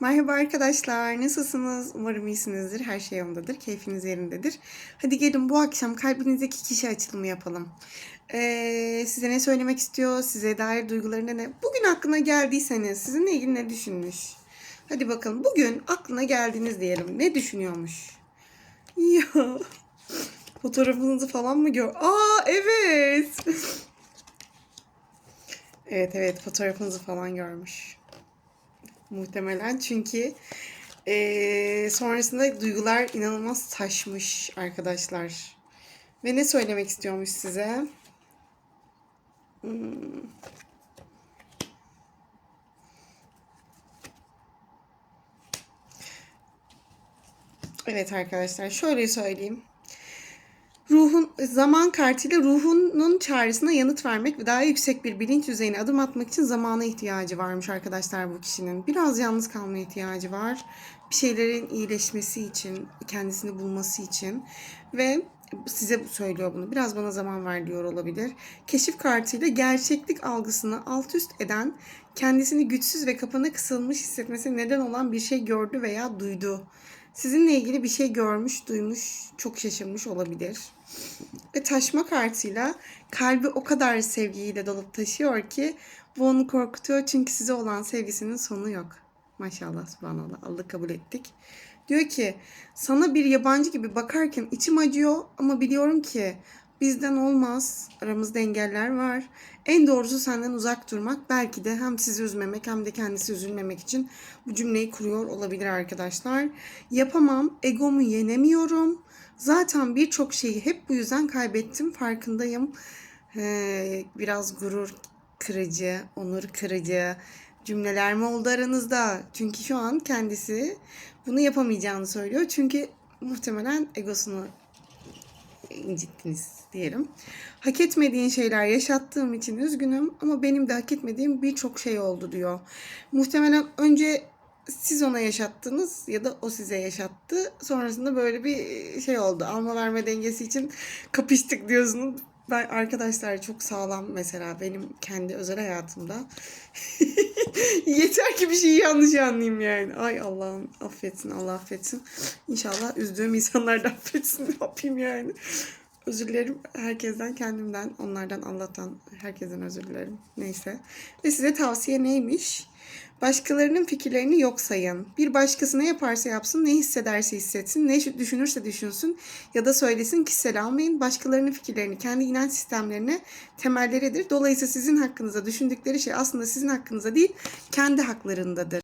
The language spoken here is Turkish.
Merhaba arkadaşlar, nasılsınız? Umarım iyisinizdir, her şey yolundadır, keyfiniz yerindedir. Hadi gelin bu akşam kalbinizdeki kişi açılımı yapalım. Ee, size ne söylemek istiyor, size dair duygularına ne? Bugün aklına geldiyseniz sizinle ilgili ne düşünmüş? Hadi bakalım, bugün aklına geldiniz diyelim, ne düşünüyormuş? Ya, fotoğrafınızı falan mı gör? Aa evet. evet evet, fotoğrafınızı falan görmüş. Muhtemelen çünkü eee, sonrasında duygular inanılmaz taşmış arkadaşlar. Ve ne söylemek istiyormuş size? Hmm. Evet arkadaşlar şöyle söyleyeyim. Ruhun zaman kartıyla ruhunun çağrısına yanıt vermek ve daha yüksek bir bilinç düzeyine adım atmak için zamana ihtiyacı varmış arkadaşlar bu kişinin. Biraz yalnız kalmaya ihtiyacı var. Bir şeylerin iyileşmesi için, kendisini bulması için ve size söylüyor bunu. Biraz bana zaman ver diyor olabilir. Keşif kartıyla gerçeklik algısını alt üst eden, kendisini güçsüz ve kapana kısılmış hissetmesine neden olan bir şey gördü veya duydu. Sizinle ilgili bir şey görmüş, duymuş, çok şaşırmış olabilir. Ve taşma kartıyla kalbi o kadar sevgiyle dolup taşıyor ki bu onu korkutuyor çünkü size olan sevgisinin sonu yok. Maşallah, subhanallah, Allah kabul ettik. Diyor ki sana bir yabancı gibi bakarken içim acıyor ama biliyorum ki bizden olmaz. Aramızda engeller var. En doğrusu senden uzak durmak. Belki de hem sizi üzmemek hem de kendisi üzülmemek için bu cümleyi kuruyor olabilir arkadaşlar. Yapamam, egomu yenemiyorum. Zaten birçok şeyi hep bu yüzden kaybettim. Farkındayım. Ee, biraz gurur kırıcı, onur kırıcı cümleler mi oldu aranızda? Çünkü şu an kendisi bunu yapamayacağını söylüyor. Çünkü muhtemelen egosunu incittiniz diyelim. Hak etmediğin şeyler yaşattığım için üzgünüm ama benim de hak etmediğim birçok şey oldu diyor. Muhtemelen önce siz ona yaşattınız ya da o size yaşattı. Sonrasında böyle bir şey oldu. Alma verme dengesi için kapıştık diyorsunuz. Ben arkadaşlar çok sağlam mesela benim kendi özel hayatımda. Yeter ki bir şeyi yanlış anlayayım yani. Ay Allah'ım affetsin Allah affetsin. İnşallah üzdüğüm insanlar da affetsin. Ne yapayım yani. Özür dilerim herkesten, kendimden, onlardan, Allah'tan, herkesten özür dilerim. Neyse. Ve size tavsiye neymiş? Başkalarının fikirlerini yok sayın. Bir başkası ne yaparsa yapsın, ne hissederse hissetsin, ne düşünürse düşünsün ya da söylesin kişisel almayın. Başkalarının fikirlerini kendi inanç sistemlerine temelleridir. Dolayısıyla sizin hakkınıza düşündükleri şey aslında sizin hakkınıza değil, kendi haklarındadır.